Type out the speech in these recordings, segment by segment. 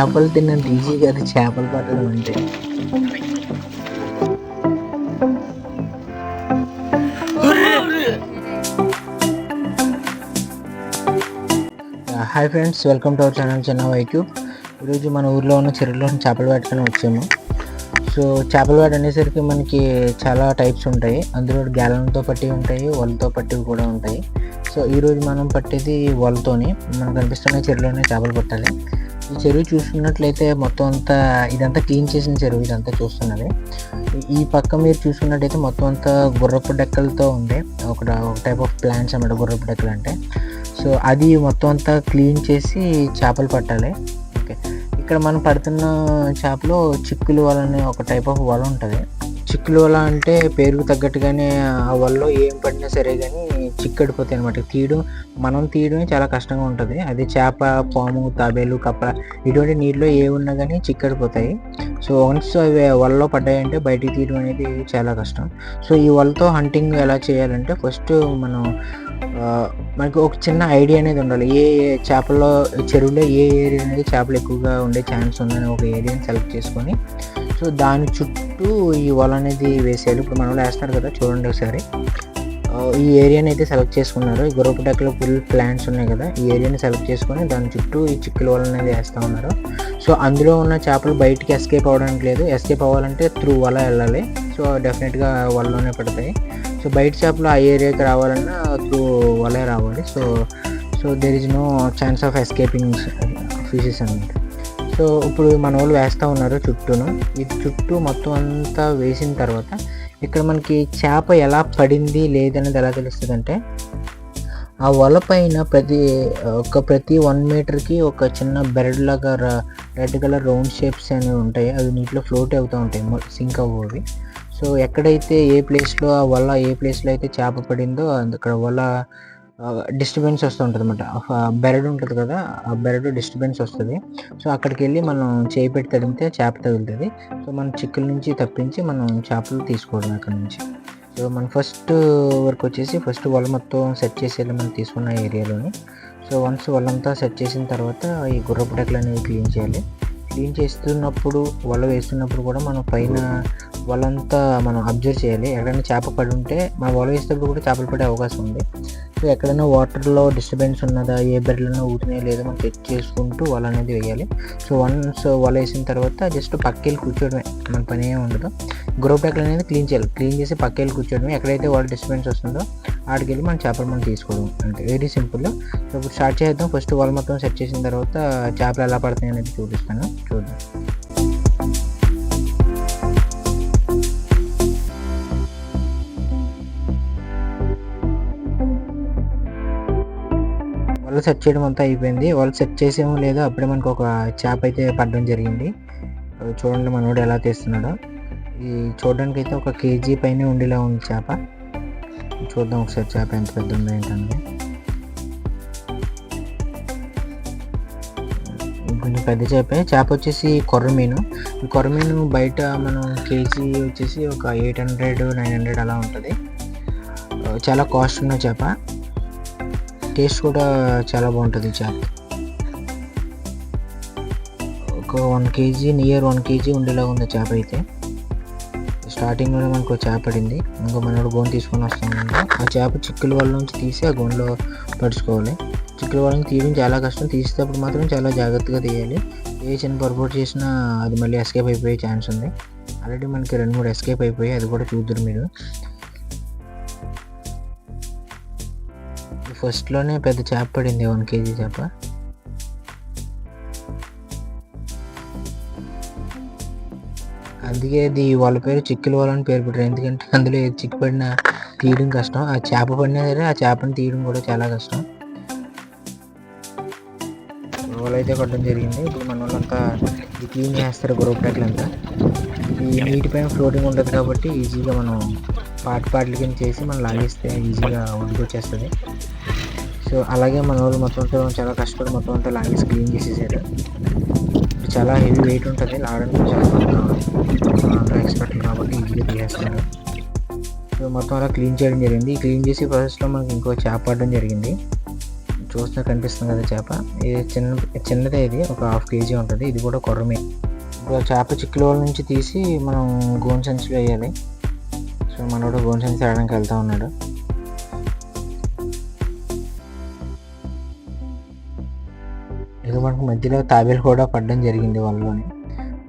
చేపలు తిన్న డీజీ కాదు చేపలు పట్టడం అంటే. Hi friends welcome to our channel చిన్న వైక్యూ. ఈరోజు మన ఊర్లో ఉన్న చెరువులో చేపలు పట్టుకొని వచ్చాము. సో చేపల వేట అనేసరికి మనకి చాలా టైప్స్ ఉంటాయి. అందులో గ్యాలన్తో పట్టి ఉంటాయి వలతో పట్టివి కూడా ఉంటాయి. సో ఈరోజు మనం పట్టేది వలతోని. మనకు కనిపిస్తున్న చెరువులోనే చేపలు పట్టాలి. ఈ చెరువు చూసుకున్నట్లయితే మొత్తం అంతా ఇదంతా క్లీన్ చేసిన చెరువు ఇదంతా చూస్తున్నది. ఈ పక్క మీరు చూసుకున్నట్టయితే మొత్తం అంతా గుర్రపు డెక్కలతో ఉంది. ఒక ఒక టైప్ ఆఫ్ ప్లాంట్స్ అన్నమాట గుర్రపు డెక్కలు అంటే. సో అది మొత్తం అంతా క్లీన్ చేసి చేపలు పట్టాలి. ఓకే. ఇక్కడ మనం పడుతున్న చేపలో చిక్కులు వల అనే ఒక టైప్ ఆఫ్ వల ఉంటుంది. చిక్కులు వల అంటే పేరుకు తగ్గట్టుగానే ఆ వలలో ఏం పడినా సరే కానీ చిక్కడిపోతాయి అనమాట తీయడం మనం తీయడమే చాలా కష్టంగా ఉంటుంది. అది చేప పాము తాబేలు కప్ప ఇటువంటి నీటిలో ఏ ఉన్నా కానీ చిక్కడిపోతాయి. సో వన్స్ అవి వలలో పడ్డాయంటే బయటికి తీయడం అనేది చాలా కష్టం. సో ఈ వలతో హంటింగ్ ఎలా చేయాలంటే ఫస్ట్ మనం మనకు మనకి ఒక చిన్న ఐడియా అనేది ఉండాలి. ఏ ఏ చేపల్లో చెరువులో ఏ ఏరియా అనేది చేపలు ఎక్కువగా ఉండే ఛాన్స్ ఉందని ఒక ఏరియాని సెలెక్ట్ చేసుకొని సో దాని చుట్టూ ఈ వల అనేది వేసేయాలి. ఇప్పుడు మనం వేస్తున్నారు కదా చూడండి ఒకసారి. ఈ ఏరియాని అయితే సెలెక్ట్ చేసుకున్నారు. ఈ గుర్రపు ఫుల్ ప్లాంట్స్ ఉన్నాయి కదా ఈ ఏరియాని సెలెక్ట్ చేసుకొని దాని చుట్టూ ఈ చిక్కుల వల అనేది వేస్తూ ఉన్నారు. సో అందులో ఉన్న చేపలు బయటికి ఎస్కేప్ అవ్వడానికి లేదు. ఎస్కేప్ అవ్వాలంటే త్రూ వల వెళ్ళాలి. సో డెఫినెట్గా వలలోనే పడతాయి. సో బయట చేపలు ఆ ఏరియాకి రావాలన్నా త్రూ వలే రావాలి. So so there is no chance of escaping fishes అనమాట సో ఇప్పుడు మన వాళ్ళు వేస్తూ ఉన్నారు చుట్టూను. ఇది చుట్టూ మొత్తం అంతా వేసిన తర్వాత ఇక్కడ మనకి చేప ఎలా పడింది లేదనేది ఎలా తెలుస్తుంది అంటే ఆ వల పైన ప్రతి ఒక ప్రతి వన్ మీటర్కి ఒక చిన్న బెరడ్ లాగా రెడ్ కలర్ రౌండ్ షేప్స్ అనేవి ఉంటాయి. అవి నీటిలో ఫ్లోట్ అవుతూ ఉంటాయి సింక్ అవ్వవి. సో ఎక్కడైతే ఏ ప్లేస్లో ఆ వల ఏ ప్లేస్లో అయితే చేప పడిందో అక్కడ వల డిస్టర్బెన్స్ వస్తూ ఉంటుంది అనమాట బెరడు ఉంటుంది కదా ఆ బెరడు డిస్టర్బెన్స్ వస్తుంది. సో అక్కడికి వెళ్ళి మనం చేయి పెట్టి తగిలితే చేప తగులుతుంది. సో మనం చిక్కుల నుంచి తప్పించి మనం చేపలు తీసుకోవడం అక్కడ నుంచి. సో మన ఫస్ట్ వరకు వచ్చేసి ఫస్ట్ వల మొత్తం సెట్ చేసేయాలి మనం తీసుకున్న ఏరియాలోని. సో వన్స్ వలంతా సెట్ చేసిన తర్వాత ఈ గుర్రపు డెక్కలు అనేవి క్లీన్ చేయాలి. క్లీన్ చేస్తున్నప్పుడు వల వేస్తున్నప్పుడు కూడా మనం పైన వలంతా మనం అబ్జర్వ్ చేయాలి. ఎక్కడైనా చేప పడి ఉంటే మనం వల వేసేటప్పుడు కూడా చేపలు పడే అవకాశం ఉంది. సో ఎక్కడైనా వాటర్లో డిస్టర్బెన్స్ ఉన్నదా ఏ బెర్రెలైనా ఊరినాయో లేదో మనం చెక్ చేసుకుంటూ వల అనేది వేయాలి. సో వన్స్ వల వేసిన తర్వాత జస్ట్ పక్కెళ్ళి కూర్చోవడమే. మన పని ఏమి ఉండదు. గ్రూప్ ప్యాక్లు అనేది క్లీన్ చేయాలి. క్లీన్ చేసి పక్కెళ్ళి కూర్చోవడమే. ఎక్కడైతే వాళ్ళ డిస్టర్బెన్స్ వస్తుందో ఆడికి వెళ్ళి మనం చేపలు మనం తీసుకోవడం. అంటే వెరీ సింపుల్. సో ఇప్పుడు స్టార్ట్ చేద్దాం. ఫస్ట్ వల మొత్తం సెట్ చేసిన తర్వాత చేపలు ఎలా పడతాయి అనేది చూపిస్తాను. చూద్దాం. వాళ్ళు సెట్ చేయడం అంతా అయిపోయింది. వాళ్ళు సెట్ చేసేమో లేదో అప్పుడే మనకు ఒక చేప అయితే పడడం జరిగింది. చూడండి మనోడు ఎలా తీస్తున్నాడో. ఈ చూడడానికి అయితే ఒక కేజీ పైన ఉండేలా ఉంది చేప. చూద్దాం ఒకసారి చేప ఎంత పెద్ద ఉందో ఏంటంటే కొంచెం పెద్ద చేపే. చేప వచ్చేసి కొర్రమీను ఈ కొర్రమీను బయట మనం కేజీ వచ్చేసి ఒక ఎయిట్ హండ్రెడ్ నైన్ హండ్రెడ్ అలా ఉంటుంది. చాలా కాస్ట్ ఉన్న చేప. టేస్ట్ కూడా చాలా బాగుంటుంది ఈ చేప. ఒక one KG near one KG ఉండేలాగా ఉంది చేప అయితే. స్టార్టింగ్లోనే మనకు చేప పడింది. ఇంకా మనోడు గోన్ తీసుకొని వస్తాం ఆ చేప చిక్కుల వాళ్ళ నుంచి తీసి ఆ గోన్లో పడుచుకోవాలి చిక్కుల వాళ్ళని తీయడం చాలా కష్టం. తీసేటప్పుడు మాత్రం చాలా జాగ్రత్తగా తీయాలి. ఏ చిన్న పొరపాటు చేసినా అది మళ్ళీ ఎస్కేప్ అయిపోయే ఛాన్స్ ఉంది. ఆల్రెడీ మనకి రెండు మూడు ఎస్కేప్ అయిపోయాయి. అది కూడా చూద్దరు మీరు. ఫస్ట్లోనే పెద్ద చేప పడింది వన్ కేజీ చేప. అందుకే అది వాళ్ళ పేరు చిక్కుల వాళ్ళ అని పేరు పెట్టారు. ఎందుకంటే అందులో ఏది చిక్కు పడినా తీయడం కష్టం. ఆ చేప పడినా సరే ఆ చేపను తీయడం కూడా చాలా కష్టం. వాళ్ళు అయితే కొట్టడం జరిగింది. ఇప్పుడు మన వాళ్ళంతా ఇది క్లీన్ చేస్తారు గ్రూప్ అంతా. ఈ నీటిపైన ఫ్లోటింగ్ ఉంటుంది కాబట్టి ఈజీగా మనం పాట పాటల కింద చేసి మనం లాగేస్తే ఈజీగా ఒడ్డుకు వచ్చేస్తుంది సో అలాగే మన వాళ్ళు మొత్తం అంతా చాలా కష్టపడి మొత్తం అంతా లాగేసి క్లీన్ చేసేసారు. చాలా హెవీ వెయిట్ ఉంటుంది లాగడానికి చాలా ఎక్స్పర్ట్ కాబట్టి ఈజీగా తీసేస్తాను సో మొత్తం అలా క్లీన్ చేయడం జరిగింది. క్లీన్ చేసే ప్రాసెస్లో మనకి ఇంకో చేప పడడం జరిగింది. చూస్తే కనిపిస్తుంది కదా చేప. ఇది చిన్న చిన్నదే ఇది ఒక హాఫ్ కేజీ ఉంటుంది. ఇది కూడా కొర్రమే. ఇప్పుడు చేప చిక్కుల నుంచి తీసి మనం గోన్ సంచిలో వేయాలి. సో మనోడు గోన్ సంచి తేడానికి వెళ్తూ ఉన్నాడు. ఇక మనకు మధ్యలో తాబేలు కూడా పడడం జరిగింది వాళ్ళలోని.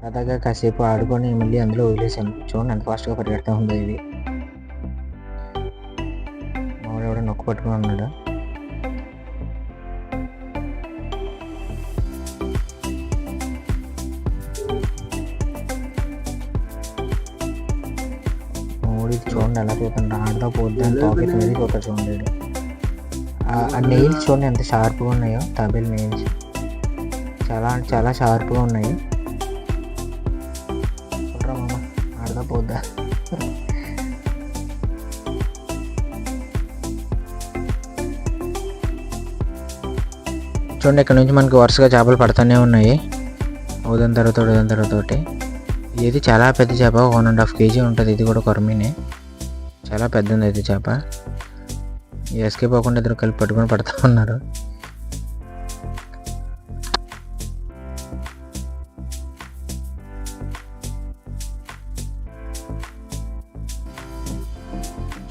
సరదాగా కాసేపు ఆడుకొని మళ్ళీ అందులో వదిలేసాను చూడండి ఎంత ఫాస్ట్గా పరిగెడతా ఉందో ఇది. మామూలు ఎవడో నొక్కు పట్టుకుని ఉన్నాడు? చూడండి ఎలా చూడండి ఆడతా పోద్దాం పాకెట్ మీద చూస్తా చూడండి. ఆ- ఆ నెయిల్స్ చూడండి ఎంత షార్ప్గా ఉన్నాయో. తాబేలు నెయిల్స్ చాలా అంటే చాలా షార్ప్గా ఉన్నాయి. చూడరా మామ ఆడదా పోద్దా? చూడండి ఇక్కడ నుంచి మనకి వరుసగా చేపలు పడుతూనే ఉన్నాయి. ఉదయం తర్వాత ఉదయం తర్వాత ఇది చాలా పెద్ద చేప వన్ అండ్ హాఫ్ కేజీ ఉంటుంది. ఇది కూడా కొరమీనే. చాలా పెద్దది అయితే ఇది చేప ఎస్కేప్ అవ్వకుండా ఇద్దరు కలిపి పట్టుకొని పడుతూ ఉన్నారు.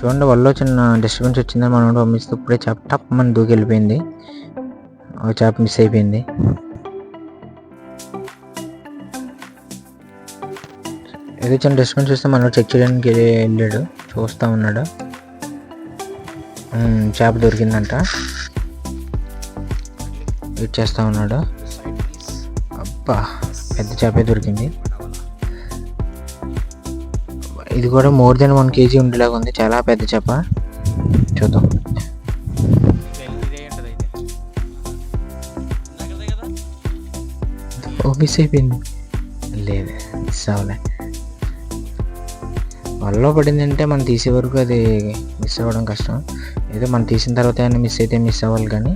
చూడండి వల్లో చిన్న డిస్టర్బెన్స్ వచ్చింది మనం పంపిస్తే ఇప్పుడే చేప టప్ మన దూకి వెళ్ళిపోయింది. ఒక చేప మిస్ అయిపోయింది. ఏదో చిన్న డిస్టర్బెన్స్ వస్తే మనం చెక్ చేయడానికి వెళ్ళాడు. చూస్తూ ఉన్నాడు. చేప దొరికిందంట. వెయిట్ చేస్తూ ఉన్నాడు. అబ్బా పెద్ద చేపే దొరికింది. ఇది కూడా మోర్ దెన్ వన్ కేజీ ఉండేలాగా ఉంది. చాలా పెద్ద చేప. చూద్దాం. ఓ మిస్ అయిపోయింది. లేదు మిస్ అవ్వలే వల్ల పడిందంటే మనం తీసే వరకు అది మిస్ అవ్వడం కష్టం. ఏదో మనం తీసిన తర్వాత ఏమైనా మిస్ అయితే మిస్ అవ్వాలి కానీ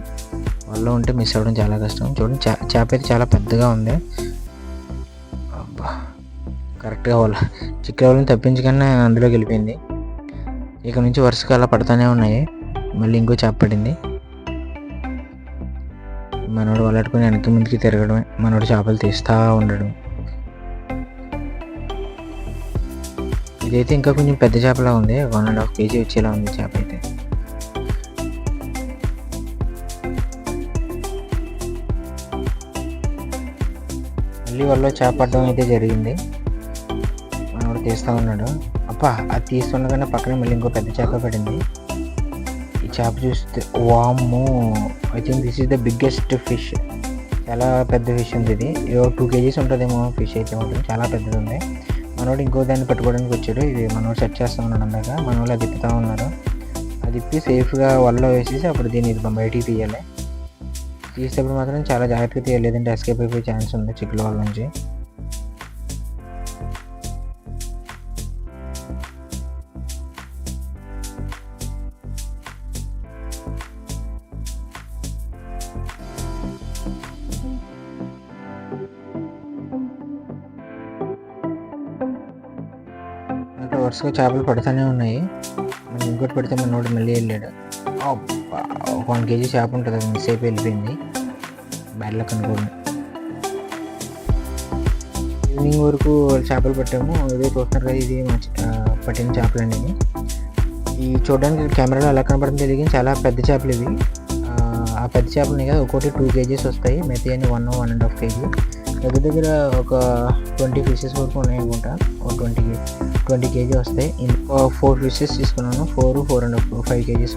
వల్ల ఉంటే మిస్ అవ్వడం చాలా కష్టం. చూడండి చేప అయితే చాలా పెద్దగా ఉంది. కరెక్ట్గా వాళ్ళ చిక్కుల వాళ్ళని తప్పించగానే అందులో వెళ్ళిపోయింది. ఇక నుంచి వరుసగా అలా పడతానే ఉన్నాయి. మళ్ళీ ఇంకో చేప పడింది. మనోడు వలట్టుకుని వెనక్కి ముందుకి తిరగడమే. మనోడు చేపలు తీస్తూ ఉండడం. ఇదైతే ఇంకా కొంచెం పెద్ద చేపలా ఉంది. వన్ అండ్ హాఫ్ కేజీ వచ్చేలా ఉంది చేప అయితే. మళ్ళీ వాళ్ళు చేప పడడం అయితే జరిగింది. తీస్తూ ఉన్నాడు. అప్ప అది తీస్తుండగానే పక్కన మళ్ళీ ఇంకో పెద్ద చేప పడింది. ఈ చేప చూస్తే వామ్మో I think this is the biggest fish చాలా పెద్ద ఫిష్ ఉంది ఇది. టూ కేజీస్ ఉంటుందేమో ఫిష్ అయితే మాత్రం చాలా పెద్దది ఉంది. మనోడు ఇంకో దాన్ని పట్టుకోవడానికి వచ్చాడు. ఇది మనోడు సెట్ చేస్తూ ఉన్నాడు అందాక. మనోళ్ళు అది తిప్పుతూ ఉన్నారు. అది ఇప్పి సేఫ్గా వల్ల వేసేసి అప్పుడు దీన్ని ఇది బయటికి తీయాలి. తీసేటప్పుడు మాత్రం చాలా జాగ్రత్తగా తీయాలి. లేదంటే ఎస్కేప్ అయిపోయే ఛాన్స్ ఉంది చిక్కుల వాళ్ళ నుంచి. వరుసగా చేపలు పడుతూనే ఉన్నాయి. మనం ఇంకోటి పెడితే మనోడు మళ్ళీ వెళ్ళాడు. వన్ కేజీ చేప ఉంటుంది అది మిస్ అయిపోయి వెళ్ళిపోయింది. బ్యాడ్ లక్ అనుకోండి ఈవినింగ్ వరకు చేపలు పట్టాము. ఇదే చూస్తున్నారు కదా ఇది పట్టిన చేపలు అనేవి. ఈ చూడడానికి కెమెరాలో ఎలా కనపడుతుంది తెలియదు చాలా పెద్ద చేపలు ఇవి. ఆ, పెద్ద చేపలు కదా ఒక్కోటి టూ కేజీస్ వస్తాయి. మిగతా అని one one and half KG. దగ్గర దగ్గర ఒక ట్వంటీ పీసెస్ వరకు ఉన్నాయి అనుకుంటా ఒక ట్వంటీ ట్వంటీ కేజీ వస్తాయి. ఇంకో ఫోర్ పీసెస్ తీసుకున్నాను. Four four and five KGs